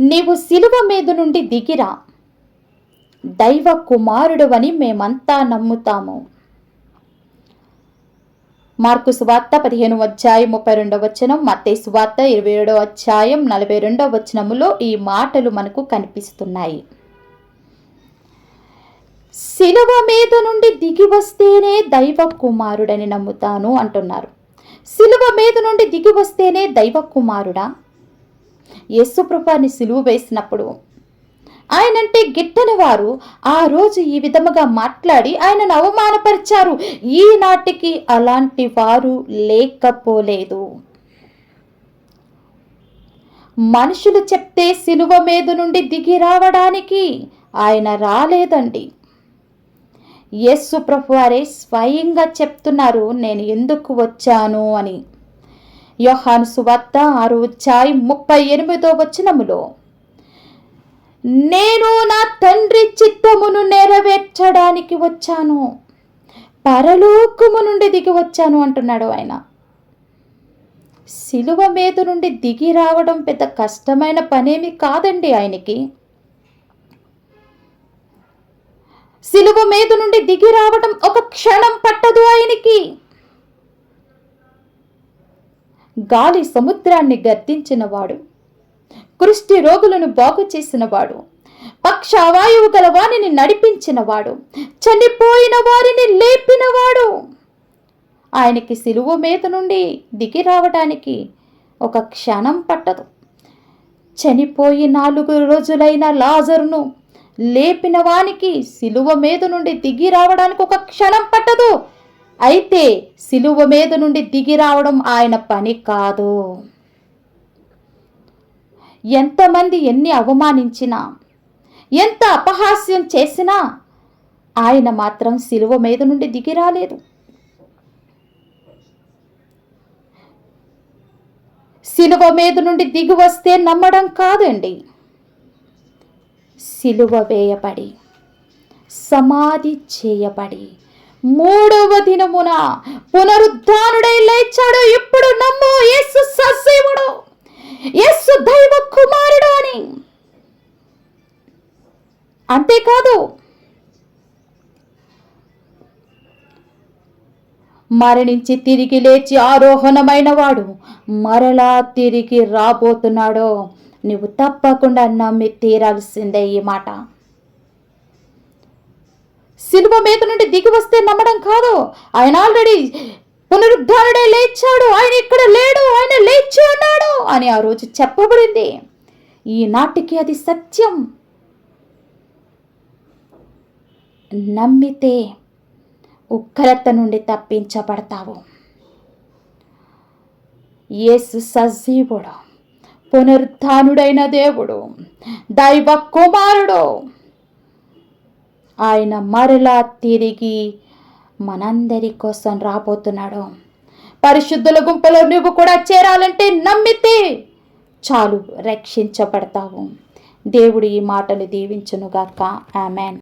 నీవు శిలువ మీద నుండి దిగిరా. దైవ కుమారుడువని మేమంతా నమ్ముతాము. మార్కు సువార్త పదిహేను అధ్యాయం ముప్పై రెండవ వచనం మత్తే సువార్త ఇరవై ఏడవ అధ్యాయం నలభై రెండవ వచనములో ఈ మాటలు మనకు కనిపిస్తున్నాయి. శిలువ మీద నుండి దిగి వస్తేనే దైవ కుమారుడని నమ్ముతాను అంటున్నారు. శిలువ మీద నుండి దిగి వస్తేనే దైవ కుమారుడా? యేసుప్రభాని సిలువ వేసినప్పుడు. ఆయనంటే గిట్టని వారు ఆ రోజు ఈ విధముగా మాట్లాడి ఆయనను అవమానపరిచారు. ఈనాటికి అలాంటి వారు లేకపోలేదు. మనుషులు చెప్తే సిలువ మీద నుండి దిగి రావడానికి ఆయన రాలేదండి. యేసు ప్రభు వారే స్వయంగా చెప్తున్నారు నేను ఎందుకు వచ్చాను అని. యోహాను సువార్త ఆరు చాయ్ ముప్పై ఎనిమిదో వచనములో నేను నా తండ్రి చిత్తమును నెరవేర్చడానికి వచ్చాను. పరలోకము నుండి దిగి వచ్చాను అంటున్నాడు ఆయన. శిలువ మీద నుండి దిగి రావడం పెద్ద కష్టమైన పనేమి కాదండి ఆయనకి. శిలువ మీద నుండి దిగి రావడం ఒక క్షణం పట్టదు ఆయనకి. గాలి సముద్రాన్ని గర్తించినవాడు కృష్టి రోగులను బాగు చేసినవాడు. పక్షవాయువు గల వారిని నడిపించినవాడు. చనిపోయిన వారిని లేపినవాడు. ఆయనకి సిలువ మీద నుండి దిగి రావడానికి ఒక క్షణం పట్టదు. చనిపోయి నాలుగు రోజులైన లాజరును లేపిన వానికి సిలువ మీద నుండి దిగి రావడానికి ఒక క్షణం పట్టదు. అయితే సిలువ మీద నుండి దిగి రావడం ఆయన పని కాదు. ఎంతమంది ఎన్ని అవమానించినా ఎంత అపహాస్యం చేసినా ఆయన మాత్రం సిలువ మీద నుండి దిగి రాలేదు. సిలువ మీద నుండి దిగి వస్తే నమ్మడం కాదండి. సిలువ వేయబడి సమాధి చేయబడి మూడవ దినమున పునరుద్ధానుడై లేచాడు. ఇప్పుడు నమ్ము యేసు సజీవుడు యేసు దైవ కుమారుడు అని. అంతేకాదు మరణించి తిరిగి లేచి ఆరోహణమైన వాడు మరలా తిరిగి రాబోతున్నాడో. నువ్వు తప్పకుండా నమ్మి తీరాల్సిందే ఈ మాట. సిలువ మీద నుండి దిగి వస్తే నమ్మడం కాదు. ఆయన ఆల్రెడీ పునరుద్ధారుడే లేచాడు. ఆయన ఇక్కడ లేడు. ఆయన లేచి ఉన్నాడు అని ఆ రోజు చెప్పబడింది. ఈనాటికి అది సత్యం. నమ్మితే ఉగ్రత నుండి తప్పించబడతావు. యేసు సజీవుడు పునరుద్ధానుడైన దేవుడు దైవ కుమారుడు. ఆయన మరలా తిరిగి మనందరి కోసం రాబోతున్నాడు. పరిశుద్ధుల గుంపులో నువ్వు కూడా చేరాలంటే నమ్మితే చాలు రక్షించబడతావు. దేవుడు ఈ మాటలు దీవించునుగాక. ఆమెన్.